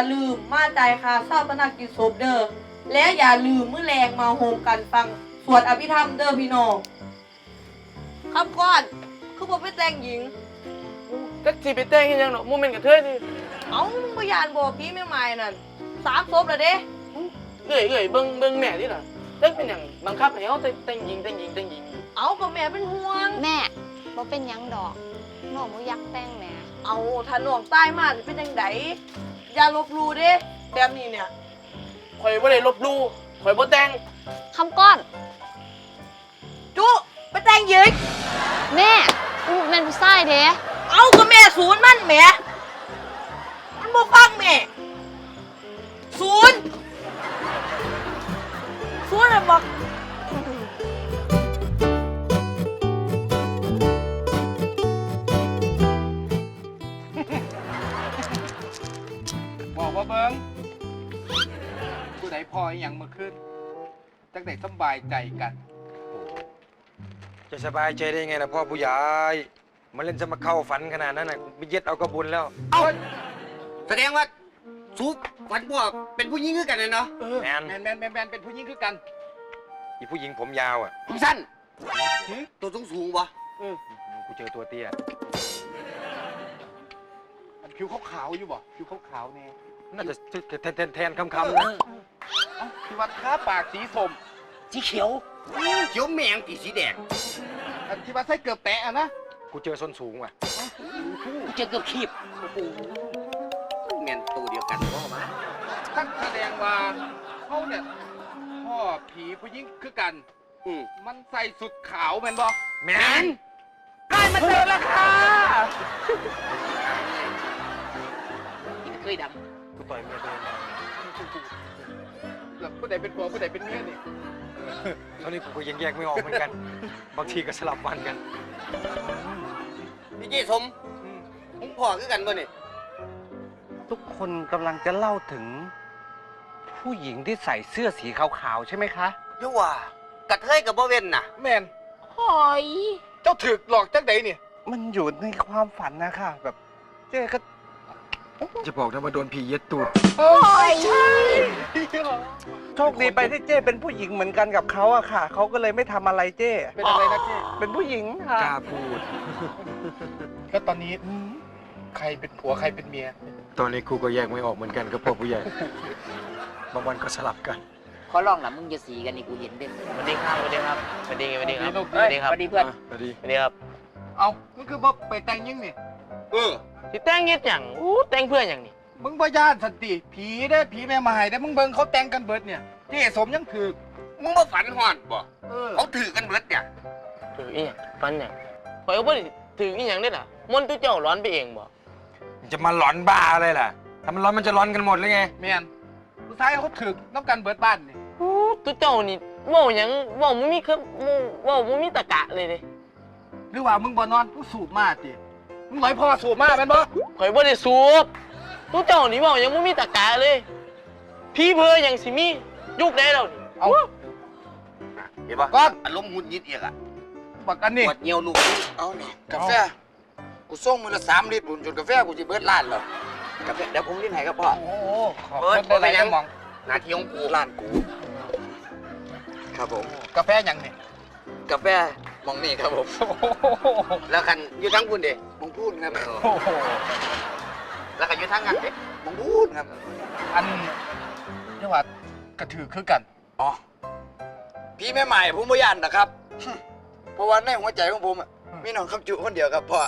ตุอย่าลืมมาจ่ายค่าเศร้าปนกิจศพเด้อและอย่าลืมมื้อแรงมาโฮมกันฟังสวดอภิธรรมเด้อพี่น้องคำก่อนคือบ่ไปแต่งหญิง จักสิไปแต่งเฮ็ดหยังเนาะโมเมนต์กับเธอนี่เอ้ามึงบ่ยานบ่พี่ใหม่ๆนั่นสามศพแล้วเด้เอ้ยเอ้ยเบิ่งเบิ่งแม่นี่ล่ะจักเป็นหยังบังคับให้เฮาแต่แต่งหญิงแต่งหญิงแต่งหญิง เอาก็แม่เป็นห่วง แม่บ่เป็นหยังดอกน้องบ่อยากแต่งแหม่เอาถ้าน้องตายมาสิเป็นจังได อย่าลบหลู่เด้แบบนี้เนี่ยข่อยบ่ได้ลบหลู่ข่อยบ่แต่งคำก้อน จุไปแต่งหญิงแม่อู้แม่นผู้ชายเด้ เอาก็แม่ศูนย์มันแหม บอกว่าเบิงผู้ใดพออหย่างเมื่อคืนจังไดสำบายใจกัน จะสบายใจได้ไงนะพ่อผู้ใหญ่มันเล่นจะมาเข้าฝันขนาดนั้นน่ะไปเย็ดเอากระบุญแล้วเอ้าแสดงว่าซุปฝันพวกเป็นผู้หญิงคือกันเลยเนาะแมนแมนแมนแมนแมนเป็นผู้หญิงคือกันอีผู้หญิงผมยาวอะผมสั้นตัวสูงสูงๆวะกูเจอตัวเตี้ยมัน ผิวขาวๆอยู่บ่ผิวขาวๆเนี่ยน่าจะแทนแทนแทนคำคำๆนะเอ้าที่ว่าทาปากสีส้มสีเขียวเขียวแมงตีสีแดงอันที่ว่าใส่เกือบแปะอะนะกูเจอส้นสูงว่ะกูเจอเกือบขีบโอ้โหมันแมนตัวเดียวกันพ่อมาท่านแสดงว่าเขาเนี่ยพ่อผีผู้หญิงคือกันอืมมันใส่สุดขาวแมนบ่แมนได้มาเจอแล้วค่ะกินเค ยดกูต่อยเมียตัวเองได้แล้วผู้ใดเป็นผัวผู้ใดเป็นเมียนี่ตอนนี้กูก็ยังแยกไม่ออกเหมือนกัน บางทีก็สลับวันกันำพี่เจสมผมพ่อคือกันบ่เนี่ยทุกคนกำลังจะเล่าถึง ผู้หญิงที่ใส่เสื้อสีขาวๆใช่ไหมคะเยาว่ากระเทยกับบ่เว้นน่ะ แมนหอย เจ้าถึกหลอกจังไดเนี่ยมันอยู่ในความฝันนะคะแบบเจ๊ก็ จะบอกนะว่าโดนผีเย็ดตูดเฮ้ยใช่โชคดีไปที่เจ๊เป็นผู้หญิงเหมือนกันกับเขาอะค่ะ เขาก็เลยไม่ทำอะไรเจ๊เป็นอะไรนะเจ๊เป็นผู้หญิงค่ะ กล้าพูด แล้วตอนนี้ใครเป็นผัวใครเป็นเมีย ตอนนี้กูก็แยกไม่ออกเหมือนกันกับพ่อผู้ใหญ่ บางวันก็สลับกัน ขอร้องนะมึงจะสีกันนี่กูเห็นเด่นสวัสดีครับสวัสดีครับสวัสดีสวัสดีครับสสวัวัสสดีดีคครัรับบสวัสดีเพื่อนสวัสดี สวัสดีครับ เอามันคือบ่ไปแต่งยิ่งนี่ เออสิแต่งเฮ็ดหยังอู้แต่งเพื่อหยังนี่มึงบ่ย่านสันติผีได้อผีแม่ไม้ได้อมึงเบิ่งเขาแต่งกันเบิดเนี่ยเจ๊สมยังถือมึงบ่ฝันฮอดบ่เออเขาถือกันเบิดเนี่ยถืออีหยังฟันหยังข่อยก็บ่ได้ถืออีหยังเด้อล่ะมนต์ตุเจ้าร้อนไปเองบ่จะมาหลอนบ้าอะไรล่ะ ถ้ามันร้อนมันจะร้อนกันหมดเลยไง แม่นผู้ชายเขาถือน้ำกันเบิดบ้านนี่อู้ตุเจ้านี่เว้าหยังเว้าบ่มีคือเว้าบ่มีตะกะเลยเด้หรือว่ามึงบ่นอนกูสูบมาติ มึงไหลพ่อสูบมาแม่นบ่ข่อยบ่ได้สูบตุเจ้านี่เว้าหยังบ่มีตะกะเลย พี่เพ้อหยังสิมียุคใดแล้วนี่เอา เห็นป่ะก็อารมณ์หงุดหงิดอีกอะบักอันนี้ปวดเหี่ยวลูกเอานี่กาแฟ กูส่งมือละสามลิตรบุญจนกาแฟกูจะเบิดล้านแล้วกาแฟเดี๋ยวผมรีบให้ครับพ่อ โอ้โหขอบเบิดคุณบ่ได้เป็นหยังมอง หน้าที่ของกูล้านกู ครับผม กาแฟหยังนี่กาแฟ มองนี่ครับผมโอ้โหแล้วคันอยู่ทั้งคุณเด้มองพูดครับโอ้โหแล้วก็อยู่ทั้งงานเด้มองพูดครับ อันนี่ว่ากระถือคือกัน อ๋อ พี่แม่ใหม่ผมบ่ยันนะครับ เพราะว่าในหัวใจของผมอะมีน้องคำจุคนเดียวครับพ่อ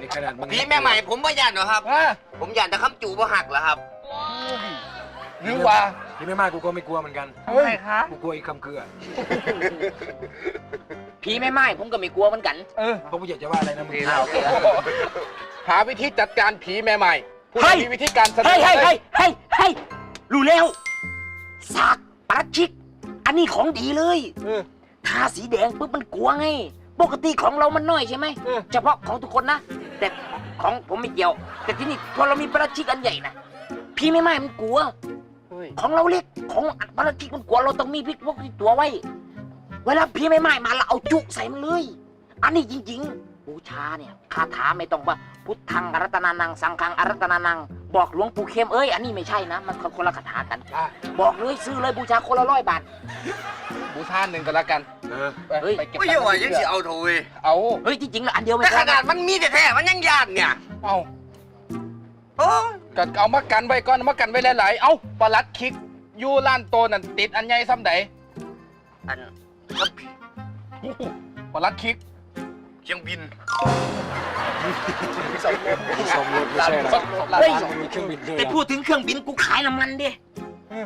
นี่ขนาดมึงพี่แม่ใหม่ผมบ่ย่านหรอกครับว่าผมย่านแต่คำจู่บ่หักเหรอครับ หรือว่า ที่ไม่มากกูก็ไม่กลัวเหมือนกันเฮ้ยกูกลัวอีกคำเกลือผีแม่ไม้ผมก็ไม่กลัวเหมือนกัน เออพ่อผู้ใหญ่จะว่าอะไรนะมึงอ้าวโอเค หาวิธีจัดการผีแม่ใหม่ผู้เฮ้ใดยมีวิธีการเสนอเฮ้ยเฮ้ยเฮ้ยเฮ้ยเฮ้ยรู้แล้วสากปลัดชิก อันนี้ของดีเลยเออ ทาสีแดงปุ๊บมันกลัวไง ปกติของเรามันน้อยใช่ไหม เออ เฉพาะของทุกคนนะ แต่ของผมไม่เกี่ยว แต่ที่นี่พอเรามีปลัดชิกอันใหญ่นะพี่ไม่ไม่มันกลัวเฮ้ย ของเราเล็กของปลัดชิกมันกลัวเราต้องมีพริกพวกติดตัวไว้ เวลาพี่ไม่ไม่มาเราเอาจุใส่มันเลย อันนี้จริง ๆ บูชาเนี่ยคาถาไม่ต้องว่าพุทธังอรัตนานังสังฆังอรัตนานัง บอกหลวงปู่เข้มเอ้ยอันนี้ไม่ใช่นะ มันคนละคาถากันอะบอกเลยซื้อเลยบูชาคนละร้อยบาท บูชาหนึ่งก็แล้วกันเออไปเฮ้ย ไปเก็บไม่ตัใช่งค์ว่ามายังเชื่สิอเอาโถเว้ยเอาเฮ้ยจริงๆแล้วอันเดียวไม่แต่พขอนาดมันมีแท้ๆมันยังยานเนี่ย เอาโอ้ย ก็เอามากันไว้ก่อนเอามากันไว้หลายๆ เอาปลัดคิกอยู่ร้านโตนั่นติดอันใหญ่ซ้ำใดอันครับปลัดคิกเชียงบินสมรสไม่ใช่นะเฮ้ยมีเครื่องบินด้วยแต่นะพูดถึงเครื่องบินกูขายน้ำมันดิ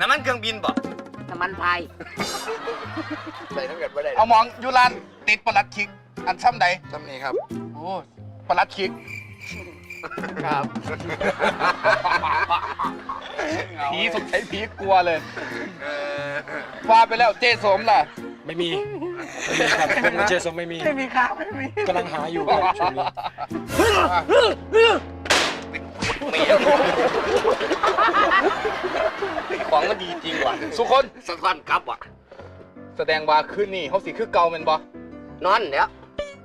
น้ำมันเครื่องบินบ่น้ำมันพายใส่ทั้งกันไม่ได้เอามองอยู่ร้านติดปลัดคิก อันซ้ำใดซ้ำนี้ครับ โอ้ปลัดคิก ครับผีสงสัยผีกลัวเลยเออว่าไปแล้วเจสมล่ะ ไม่มีไม่มีครับเป็นเจสมไม่มีไม่มีครับไม่มีกำลังหาอยู่ครับช่วงนี้ของมันดีจริงว่ะสุคนสะท้อนกลับว่ะ แสดงว่าคืนนี้เขาสิคือเก่าแมันบ่นอนเนี่ย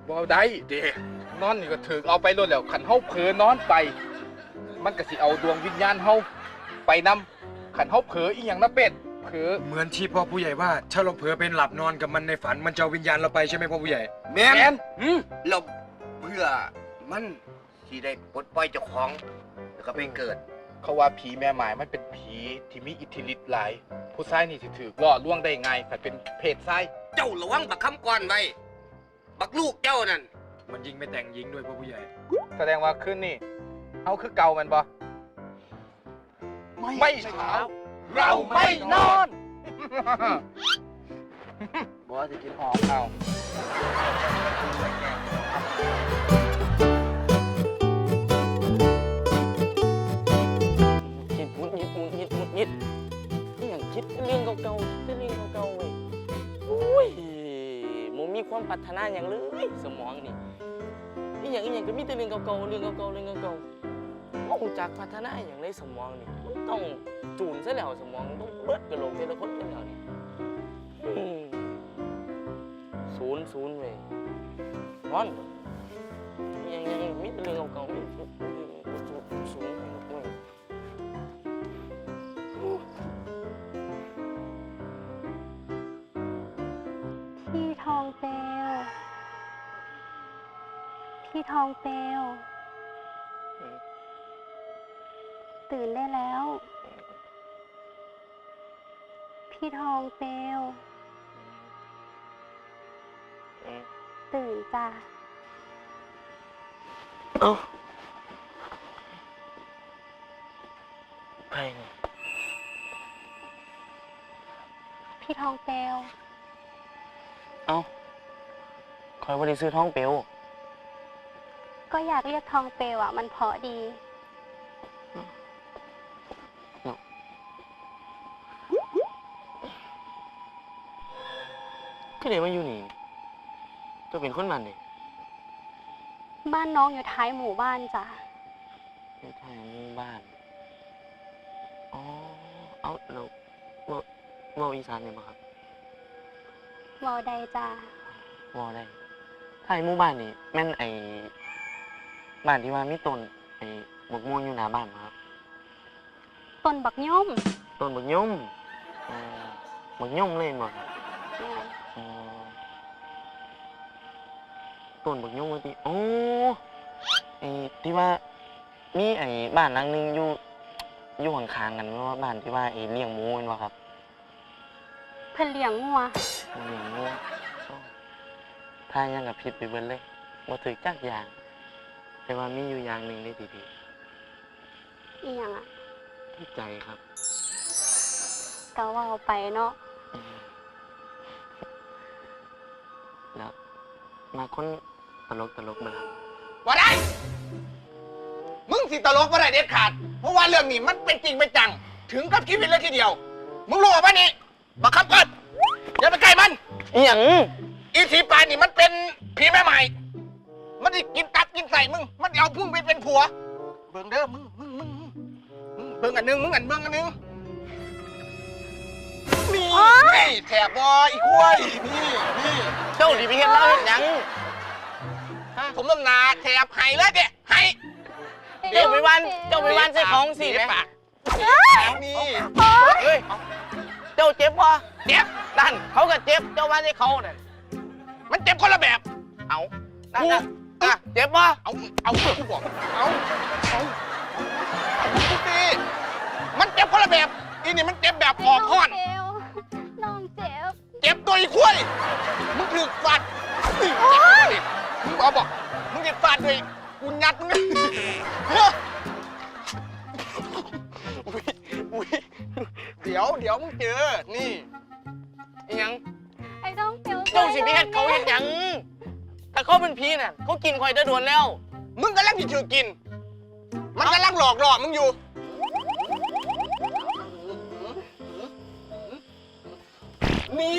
บ่ได้เด้ นอนนี่ก็ถือเอาไปรถแล้วขันเฮาเผลอนอนไป มันก็สิเอาดวงวิญญาณเฮาไปนำขันเฮาเผลออีหยังนะเป็ดเผลอเหมือนที่พ่อผู้ใหญ่ว่า ถ้าเราเผลอเป็นหลับนอนกับมันในฝันมันจะเอาวิญญาณเราไปใช่ไหมพ่อผู้ใหญ่ แม่แมนนอืมเราเพื่อมันสิได้ปลดปล่อยเจ้าของแล้วก็ไปเกิด เขาว่าผีแม่หมายมันเป็นผีที่มีอิทธิฤทธิ์หลาย ผู้ชายนี่สิถือล่อล่วงได้ง่ายแต่เป็นเพศชาย เจ้าระวังบักคำก่อนไว้ บักลูกเจ้านั่น มันยิงไม่แต่งยิงด้วยพ่อผู้ใหญ่ แสดงว่าคืนนี้เฮาคือเก่าแมันบ่ไม่เช้า เราไม่นอน บอกว่าจะกินหอมเอาคิดมุดยิดมุดยิดมุดยิดนี่อย่างคิดเรื่องเก่าๆคิดเรื่องเก่าๆเว้ยโอ้ยมันมีความพัฒนาอย่างเลย สมองนี่ นี่อย่างอีหยังก็มีแต่เรื่องเก่าๆเรื่องเก่าๆเรื่องเก่าๆว่ารู้จากพัฒนาอย่างไรสมองนี่มันต้องจูนซะแล้วสมองต้องเบิดกระโหลกแต่ละคนซะแล้วนี่อืมศูนย์ศูนย์เว้ยนอนนี่ยังยังมีแต่เรื่องเก่าๆมีแต่เรื่องศูนย์ให้หมดเลยพี่ทองเปลว พี่ทองเปลวอืมตื่นได้แล้ว พี่ทองเปลวอืมตื่นจ้ะเอ้าไปนี่พี่ทองเปลวเอ้าคอยบริซื้อท้องเปียว ก็อยากเรียกทองเปลวอะ มันเพราะดีก็เดี๋ยวมาอยู่นี่เจะเป็นคนมันดิบ้านน้องอยู่ท้ายหมู่บ้านจ้ะอยู่ทางหมู่บ้าน อ๋อ เอาเราเว่าเว่าอีสานเนี่ยบ่ครับวอใดจ้ะ เว่าได้ท้ายหมู่บ้านนี่แม่นไอ้ บ้านที่ว่ามีต้นไอ้บกม่วงอยู่หน้าบ้านบ่ครับต้นบักย่อมต้นบักยมอ๋อบักยมเลยบ่ครับอ๋อต้นบักยงว่าติโอ้ไอ้ที่ว่ามีไอ้บ้านหลังหนึงอยู่อยู่ข้างๆกันว่าบ้านที่ว่าไอ้เลี้ยงหมูแม่นบ่ครับเพิ่นเลี้ยงงัวเลี้ยงหมูอ้อถ้ายังกับผิดไปเบิดเลยบ่ถึกจักอย่าง แต่ว่ามีอยู่อย่างหนึงได้ดีอีหยังอะๆที่ใจครับ ก็เว่าไปเนาะอืมแล้วมาคนตลกตลกๆบ่ล่ะว่าได้ มึงสิตลกว่าได้เด็ดขาด เพราะว่าเรื่องนี้มันเป็นจริงเป็นจัง ถึงกับชีวิตเลยทีเดียว มึงรู้ป่ะนี่บักคับก่อนอย่าไปใกล้มัน อีหยังอีสีปานนี่มันเป็นผีแม่ใหม่ มันได้กินตับกินใส่มึง มันเอาพุ่งไปเป็นผัว เบิ่งเด้อมึงมึงมึงมึงมึงเบิ่งอันหนึงมึงอันเบิ่งอันหนึงนี่นี่แถบบออีกล้วยนี่นี่เจ้าดิไปเฮ็ดเล่าเฮ็ดหยังสมน้ำหนาแถบไห้เลยเด้ไห้ เจ้าไปวันเจ้าไปวันใส่ของสิเจ็บแม่ปากนี่เฮ้ยเจ้าเจ็บปะเจ็บนั่นเขาก็เจ็บเจ้าวันใส่เขาเนี่ยมันเจ็บคนละแบบ เอานั่นน่ะ อะเจ็บปะเอา เอากูบอก เอา เอาเอากูตีมันเจ็บคนละแบบ อีนี่มันเจ็บแบบออกห้อนเจ็บน้องเจ็บ เจ็บตัวอีกคุ้ยมึงถือฟัดนี่เจ็บตัวดิมึงบอกบอก มึงจะฟาดด้วยกูงัดมึงนะอุ๊ยอุ๊ยเดี๋ยวเดี๋ยวมึงเจอ นี่อิหยังไอ้น้องเจ็บเจ้าสิไปเฮ็ดเขาเฮ็ดหยัง ถ้าเขาเป็นผีน่ะเขากินข่อยได้โดนแล้ว มึงกำลังจะถือกิน มันกำลังหลอกหลอกมึงอยู่ นี่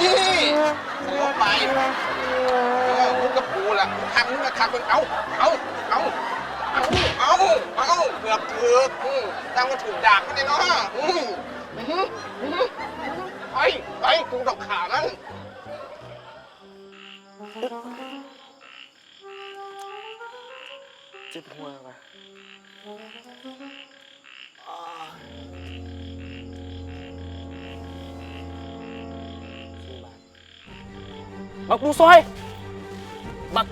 นี่ใส่ลงไปเออมึงกับกูล่ะคักมึงกับคักมึงเอาเอาเอาเอาเอาเอาเกือบถือกอืมตั้งมาถูกดากมันเลยเนาะอืมอืมอืมไปไปกูดอกขามัน เจ็บหัวว่ะบักปูซอยบัก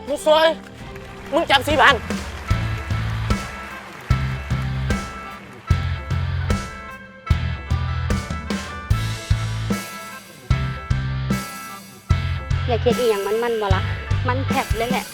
อยมึงจับสีบานอย่าคิดอีหยังมันมันบ่ละมันแผบเลยแหละ